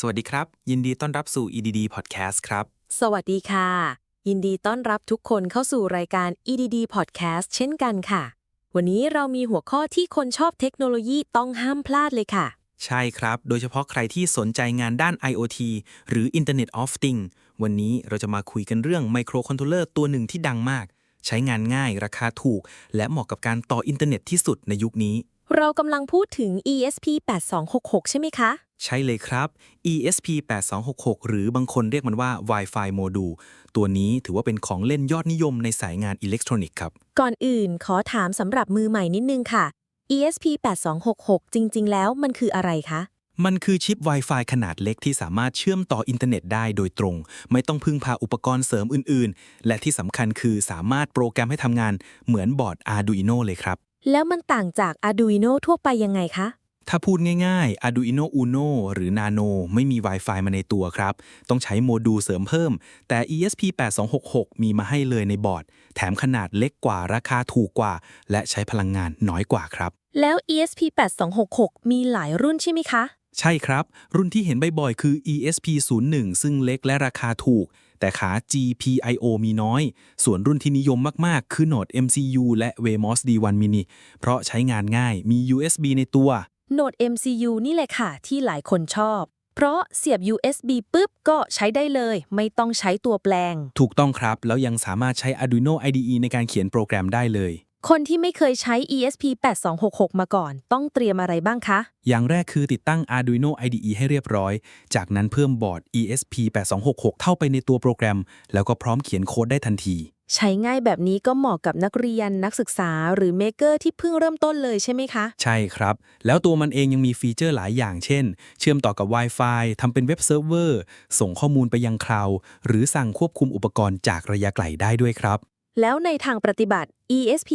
สวัสดีครับ ยินดีต้อนรับสู่ EDD Podcast ครับ สวัสดีค่ะ ยินดีต้อนรับทุกคนเข้าสู่รายการ EDD Podcast เช่นกันค่ะ วันนี้เรามีหัวข้อที่คนชอบเทคโนโลยีต้องห้ามพลาดเลยค่ะ ใช่ครับ โดยเฉพาะใครที่สนใจงานด้าน IoT หรือ Internet of Things วันนี้เราจะมาคุยกันเรื่องไมโครคอนโทรลเลอร์ตัวหนึ่งที่ดังมาก ใช้งานง่ายราคาถูก และเหมาะกับการต่ออินเทอร์เน็ตที่สุดในยุคนี้ เรากำลังพูดถึง ESP 8266 ใช่ไหมคะ ใช่เลยครับ ESP 8266 หรือบางคนเรียกมันว่า Wi-Fi Module ตัวนี้ถือว่าเป็นของเล่นยอดนิยมในสายงานอิเล็กทรอนิกส์ครับ ก่อนอื่นขอถามสำหรับมือใหม่นิดนึงค่ะ ESP 8266 จริง ๆ แล้วมันคืออะไรคะ มันคือชิป Wi-Fi ขนาดเล็กที่สามารถเชื่อมต่ออินเทอร์เน็ตได้โดยตรง ไม่ต้องพึ่งพาอุปกรณ์เสริมอื่น ๆ และที่สำคัญคือสามารถโปรแกรมให้ทำงานเหมือนบอร์ด Arduino เลยครับ แล้วมันต่างจาก Arduino ทั่วไปยังไงคะ ถ้าพูดง่ายๆ Arduino Uno หรือ Nano ไม่มี Wi-Fi มาในตัวครับ ต้องใช้โมดูลเสริมเพิ่ม แต่ ESP8266 มีมาให้เลยในบอร์ด แถมขนาดเล็กกว่าราคาถูกกว่า และใช้พลังงานน้อยกว่าครับ แล้ว ESP 8266 มีหลายรุ่นใช่ไหมคะ ใช่ครับ รุ่นที่เห็นบ่อยๆ คือ ESP01 ซึ่งเล็กและราคาถูก แต่ขา GPIO มีน้อย ส่วนรุ่นที่นิยมมากๆ คือ Node MCU และ Wemos D1 Mini เพราะใช้งานง่ายมี USB ในตัว Node MCU นี่แหละค่ะ ที่หลายคนชอบ เพราะเสียบ USB ปุ๊บก็ใช้ได้เลย ไม่ต้องใช้ตัวแปลง ถูกต้องครับ แล้วยังสามารถใช้ Arduino IDE ในการเขียนโปรแกรมได้เลย คนที่ไม่เคยใช้ ESP 8266 มาก่อน ต้องเตรียมอะไรบ้างคะ อย่างแรกคือติดตั้ง Arduino IDE ให้เรียบร้อย จากนั้นเพิ่มบอร์ด ESP8266 เข้าไปในตัวโปรแกรม แล้วก็พร้อมเขียนโค้ดได้ทันที ใช้ง่ายแบบนี้ก็เหมาะกับนักเรียนนักศึกษาหรือเมเกอร์ที่เพิ่งเริ่มต้นเลยใช่ไหมคะ ใช่ครับ แล้วตัวมันเองยังมีฟีเจอร์หลายอย่างเช่น เชื่อมต่อกับ Wi-Fi ทำเป็นเว็บเซิร์ฟเวอร์ ส่งข้อมูลไปยังคลาวหรือสั่งควบคุมอุปกรณ์จากระยะไกลได้ด้วยครับ แล้วในทางปฏิบัติ ESP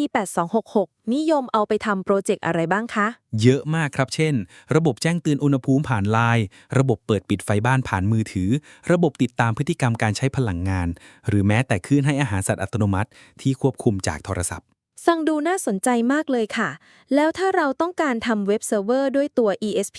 8266 นิยมเอาไปทำโปรเจกต์อะไรบ้างคะ เยอะมากครับ เช่น ระบบแจ้งเตือนอุณหภูมิผ่านไลน์ ระบบเปิดปิดไฟบ้านผ่านมือถือ ระบบติดตามพฤติกรรมการใช้พลังงาน หรือแม้แต่คลื่นให้อาหารสัตว์อัตโนมัติที่ควบคุมจากโทรศัพท์ ฟังดูน่าสนใจมากเลยค่ะ แล้วถ้าเราต้องการทำเว็บเซิร์ฟเวอร์ด้วยตัว ESP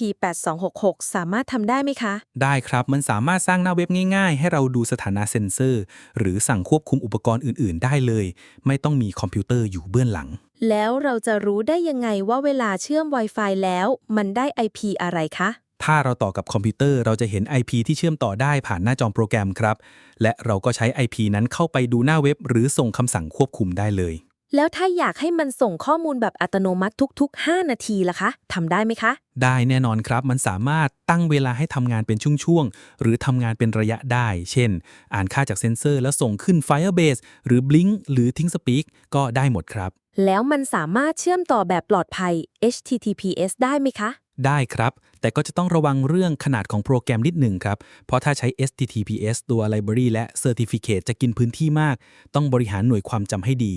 8266 สามารถทำได้ไหมคะ ได้ครับ มันสามารถสร้างหน้าเว็บง่ายๆ ให้เราดูสถานะเซ็นเซอร์ หรือสั่งควบคุมอุปกรณ์อื่นๆ ได้เลย ไม่ต้องมีคอมพิวเตอร์อยู่เบื้องหลัง แล้วเราจะรู้ได้ยังไงว่าเวลาเชื่อม Wi-Fi แล้ว มันได้ IP อะไรคะถ้าเราต่อกับคอมพิวเตอร์เราจะเห็น IP ที่เชื่อมต่อได้ผ่านหน้าจอโปรแกรมครับ และเราก็ใช้ IP นั้นเข้าไปดูหน้าเว็บ หรือส่งคำสั่งควบคุมได้เลย แล้วถ้าอยากให้มันส่งข้อมูลแบบอัตโนมัติทุก ๆ 5 นาทีล่ะคะทำได้ไหมคะ ได้แน่นอนครับ มันสามารถตั้งเวลาให้ทำงานเป็นช่วงๆ หรือทำงานเป็นระยะได้ เช่น อ่านค่าจากเซ็นเซอร์ แล้วส่งขึ้น Firebase หรือ Blink หรือ ThinkSpeak ก็ได้หมดครับ แล้วมันสามารถเชื่อมต่อแบบปลอดภัย HTTPS ได้ไหมคะ ได้ครับ แต่ก็จะต้องระวังเรื่องขนาดของโปรแกรมนิดหนึ่งครับ เพราะถ้าใช้ HTTPS ตัว Library และ Certificate จะกินพื้นที่มาก ต้องบริหารหน่วยความจำให้ดี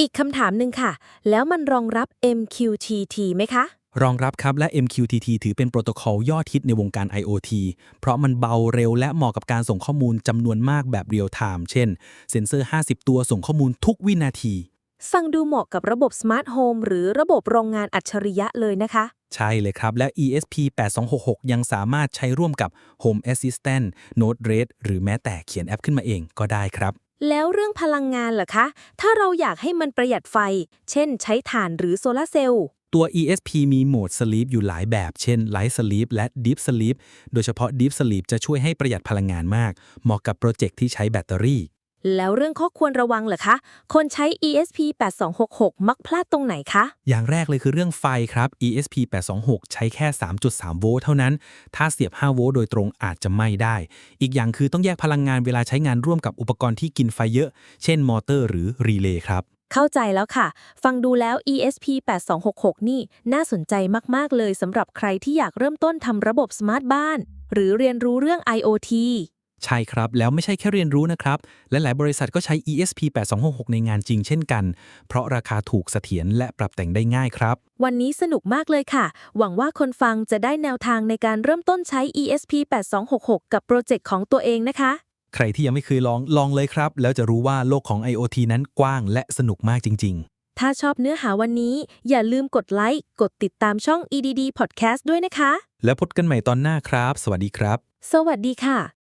อีกคำถามหนึ่งค่ะ แล้วมันรองรับ MQTT ไหมคะ รองรับครับและ MQTT ถือเป็นโปรโตคอลยอดฮิตในวงการ IoT เพราะมันเบาเร็วและเหมาะกับการส่งข้อมูลจำนวนมากแบบเรียลไทม์เช่น เซ็นเซอร์ 50 ตัวส่งข้อมูลทุกวินาที ฟังดูเหมาะกับระบบ Smart Home หรือระบบโรงงานอัจฉริยะเลยนะคะ ใช่เลยครับ และ ESP8266 ยังสามารถใช้ร่วมกับ Home Assistant Node-RED หรือแม้แต่เขียนแอปขึ้นมาเองก็ได้ครับ แล้วเรื่องพลังงานเหรอคะ ถ้าเราอยากให้มันประหยัดไฟ เช่น ใช้ถ่านหรือโซลาเซลล์ ตัว ESP มีโหมด Sleep อยู่หลายแบบ เช่น Light Sleep และ Deep Sleep โดยเฉพาะ Deep Sleep จะช่วยให้ประหยัดพลังงานมาก เหมาะกับโปรเจกต์ที่ใช้แบตเตอรี่ แล้วเรื่องข้อควรระวังล่ะคะ คนใช้ ESP 8266 มักพลาดตรงไหนคะ อย่างแรกเลยคือเรื่องไฟครับ ESP826 ใช้แค่ 3.3 โวลต์เท่านั้น ถ้าเสียบ 5 โวลต์โดยตรงอาจจะไม่ได้ อีกอย่างคือต้องแยกพลังงานเวลาใช้งานร่วมกับอุปกรณ์ที่กินไฟเยอะ เช่นมอเตอร์หรือรีเลย์ครับ เข้าใจแล้วค่ะ ฟังดูแล้ว ESP 8266 นี่น่าสนใจมาก ๆ เลยสำหรับใครที่อยากเริ่มต้นทำระบบสมาร์ทบ้าน หรือเรียนรู้เรื่อง IoT ใช่ครับ แล้วไม่ใช่แค่เรียนรู้นะครับ และหลายบริษัทก็ใช้ ESP8266 ในงานจริงเช่นกัน เพราะราคาถูกเสถียรและปรับแต่งได้ง่ายครับ วันนี้สนุกมากเลยค่ะ หวังว่าคนฟังจะได้แนวทางในการเริ่มต้นใช้ ESP 8266 กับโปรเจกต์ของตัวเองนะคะ ใครที่ยังไม่เคยลองลองเลยครับ แล้วจะรู้ว่าโลกของ IoT นั้นกว้างและสนุกมากจริง ๆ ถ้าชอบเนื้อหาวันนี้ อย่าลืมกดไลค์กดติดตามช่อง EDD Podcast ด้วยนะคะ แล้วพบกันใหม่ตอนหน้าครับ สวัสดีครับ สวัสดีค่ะ